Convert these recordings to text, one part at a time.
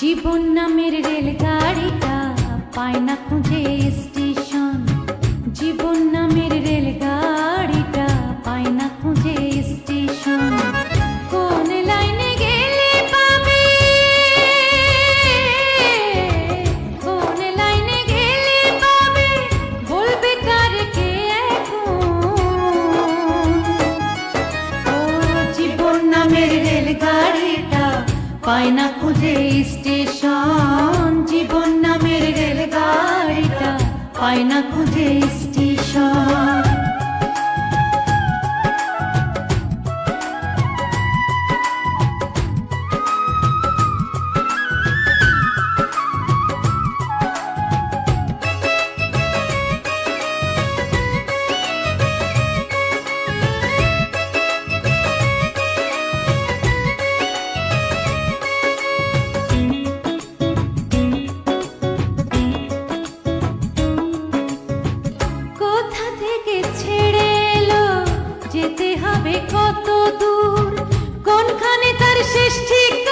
জীবন নামের রেলগাড়িটা পায় না খুঁজে স্টেশন। জীবন নামের রেলগাড়িটা পায় না খুঁজে স্টেশন। কোন লাইনে গেলে পাবে? কোন লাইনে গেলে পাবে? বলবে কার কে এখন? ও জীবন নামের রেলগাড়িটা পায় না খুঁজে স্টেশন ఆయనకు చేసి শেষ ঠিক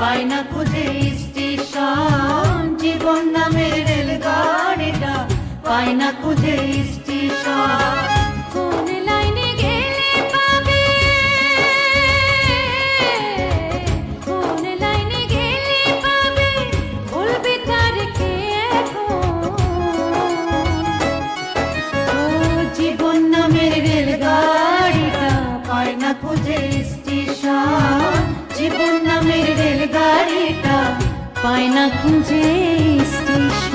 পাই না খুঁজে স্টেশন জীবন নামের রেলগাড়িটা। পাই না খুঁজে স্টেশন। kaynak ince istiş